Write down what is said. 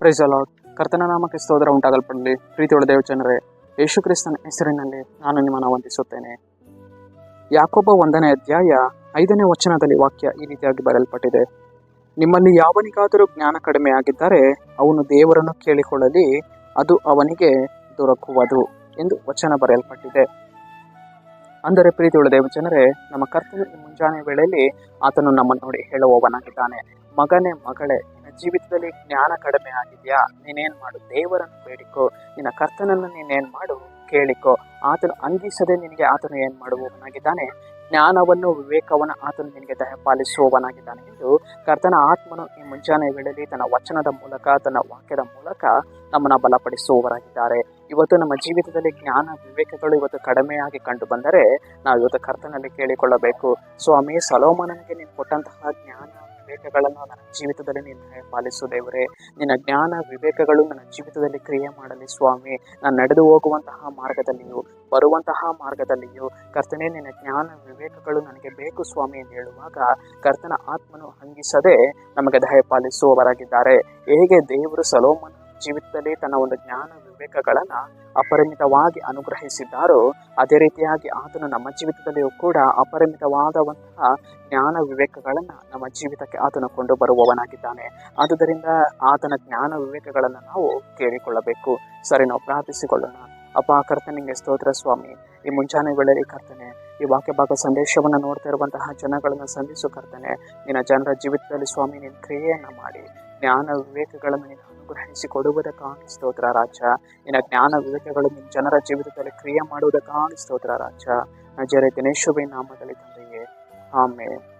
Price ಅಲಾಡ್ ಕರ್ತನ ನಾಮಕ್ಕೆ ಸ್ತೋತ್ರ ಉಂಟಾಗಲ್ಪಡಲಿ. ಪ್ರೀತಿಯೊಳ ದೇವಜನರೇ, ಯೇಸು ಕ್ರಿಸ್ತನ ಹೆಸರಿನಲ್ಲಿ ನಾನು ನಿಮ್ಮನ್ನು ವಂದಿಸುತ್ತೇನೆ. ಯಾಕೊಬ್ಬ ಒಂದನೇ ಅಧ್ಯಾಯ ಐದನೇ ವಚನದಲ್ಲಿ ವಾಕ್ಯ ಈ ರೀತಿಯಾಗಿ ಬರೆಯಲ್ಪಟ್ಟಿದೆ. ನಿಮ್ಮಲ್ಲಿ ಯಾವನಿಗಾದರೂ ಜ್ಞಾನ ಕಡಿಮೆ ಆಗಿದ್ದರೆ ಅವನು ದೇವರನ್ನು ಕೇಳಿಕೊಳ್ಳಲಿ, ಅದು ಅವನಿಗೆ ದೊರಕುವುದು ಎಂದು ವಚನ ಬರೆಯಲ್ಪಟ್ಟಿದೆ. ಅಂದರೆ ಪ್ರೀತಿಯುಳ್ಳ ದೇವಜನರೇ, ನಮ್ಮ ಕರ್ತನ ಮುಂಜಾನೆ ವೇಳೆಯಲ್ಲಿ ಆತನು ನಮ್ಮನ್ನು ನೋಡಿ ಹೇಳುವವನಾಗಿದ್ದಾನೆ. ಮಗನೇ ಮಗಳೇ ಜೀವಿತದಲ್ಲಿ ಜ್ಞಾನ ಕಡಿಮೆ ಆಗಿದೆಯಾ? ನೀನೇನ್ ಮಾಡು? ದೇವರನ್ನು ಬೇಡಿಕೋ. ನಿನ್ನ ಕರ್ತನನ್ನು ನೀನೇನ್ ಮಾಡು? ಕೇಳಿಕೋ. ಆತನು ಅಂಗೀಸದೆ ನಿನಗೆ ಆತನು ಏನ್ ಮಾಡುವವನಾಗಿದ್ದಾನೆ? ಜ್ಞಾನವನ್ನು, ವಿವೇಕವನ್ನು ಆತನು ನಿನಗೆ ದಯಪಾಲಿಸುವವನಾಗಿದ್ದಾನೆ ಎಂದು ಕರ್ತನ ಆತ್ಮನು ಈ ಮುಂಜಾನೆ ವೇಳೆಯಲ್ಲಿ ತನ್ನ ವಚನದ ಮೂಲಕ, ತನ್ನ ವಾಕ್ಯದ ಮೂಲಕ ನಮ್ಮನ್ನ ಬಲಪಡಿಸುವವರಾಗಿದ್ದಾರೆ. ಇವತ್ತು ನಮ್ಮ ಜೀವಿತದಲ್ಲಿ ಜ್ಞಾನ, ವಿವೇಕಗಳು ಇವತ್ತು ಕಡಿಮೆಯಾಗಿ ಕಂಡು ಬಂದರೆ ನಾವು ಇವತ್ತು ಕರ್ತನಲ್ಲಿ ಕೇಳಿಕೊಳ್ಳಬೇಕು. ಸ್ವಾಮಿ, ಸಲೋಮನನಿಗೆ ನೀನು ಕೊಟ್ಟಂತಹ ಜ್ಞಾನ ವಿವೇಕಗಳನ್ನು ನನ್ನ ಜೀವಿತದಲ್ಲಿ ನೀನು ಪಾಲಿಸು ದೇವರೇ. ನಿನ್ನ ಜ್ಞಾನ ವಿವೇಕಗಳು ನನ್ನ ಜೀವಿತದಲ್ಲಿ ಕ್ರಿಯೆ ಮಾಡಲಿ ಸ್ವಾಮಿ. ನಾನು ನಡೆದು ಹೋಗುವಂತಹ ಮಾರ್ಗದಲ್ಲಿಯೂ, ಬರುವಂತಹ ಮಾರ್ಗದಲ್ಲಿಯೂ ಕರ್ತನೇ, ನಿನ್ನ ಜ್ಞಾನ ವಿವೇಕಗಳು ನನಗೆ ಬೇಕು ಸ್ವಾಮಿ ಎಂದು ಹೇಳುವಾಗ ಕರ್ತನ ಆತ್ಮನು ಹಂಗಿಸದೆ ನಮಗೆ ದಯಪಾಲಿಸುವವರಾಗಿದ್ದಾರೆ. ಹೇಗೆ ದೇವರು ಸಲೋಮನ ಜೀವಿತದಲ್ಲಿ ತನ್ನ ಒಂದು ಜ್ಞಾನ ವಿವೇಕಗಳನ್ನು ಅಪರಿಮಿತವಾಗಿ ಅನುಗ್ರಹಿಸಿದ್ದಾರೋ, ಅದೇ ರೀತಿಯಾಗಿ ಆತನು ನಮ್ಮ ಜೀವಿತದಲ್ಲಿಯೂ ಕೂಡ ಅಪರಿಮಿತವಾದವಂತಹ ಜ್ಞಾನ ವಿವೇಕಗಳನ್ನು ನಮ್ಮ ಜೀವಿತಕ್ಕೆ ಆತನು ಕೊಂಡು ಬರುವವನಾಗಿದ್ದಾನೆ. ಆದುದರಿಂದ ಆತನ ಜ್ಞಾನ ವಿವೇಕಗಳನ್ನು ನಾವು ಕೇಳಿಕೊಳ್ಳಬೇಕು. ಸರಿ, ನಾವು ಪ್ರಾರ್ಥಿಸಿಕೊಳ್ಳೋಣ. ಅಪ್ಪ ಕರ್ತನಿಗೆ ಸ್ತೋತ್ರ ಸ್ವಾಮಿ. ಈ ಮುಂಚಾನೆ ವೇಳೆಯಲ್ಲಿ ಕರ್ತನೆ, ಈ ವಾಕ್ಯ ಭಾಗ ಸಂದೇಶವನ್ನು ನೋಡ್ತಾ ಇರುವಂತಹ ಜನಗಳನ್ನು ಸಂಧಿಸು ಕರ್ತನೆ. ನಿನ್ನ ಜನರ ಜೀವಿತದಲ್ಲಿ ಸ್ವಾಮಿ, ನಿನ್ನ ಕ್ರಿಯೆಯನ್ನು ಮಾಡಿ. ಜ್ಞಾನ ವಿವೇಕಗಳನ್ನು ನೀನು ಅನುಗ್ರಹಿಸಿ ಕೊಡುವುದಕ್ಕಾಗಿ ಸ್ತೋತ್ರ ರಾಜ. ನಿನ್ನ ಜ್ಞಾನ ವಿವೇಕಗಳು ನಿನ್ನ ಜನರ ಜೀವಿತದಲ್ಲಿ ಕ್ರಿಯೆ ಮಾಡುವುದಕ್ಕಾಗಿ ಸ್ತೋತ್ರ ರಾಜ. ನಜರೆ ದಿನೇಶುವೆ ನಾಮದಲ್ಲಿ ತಂದೆಯೇ. ಆಮೇಲೆ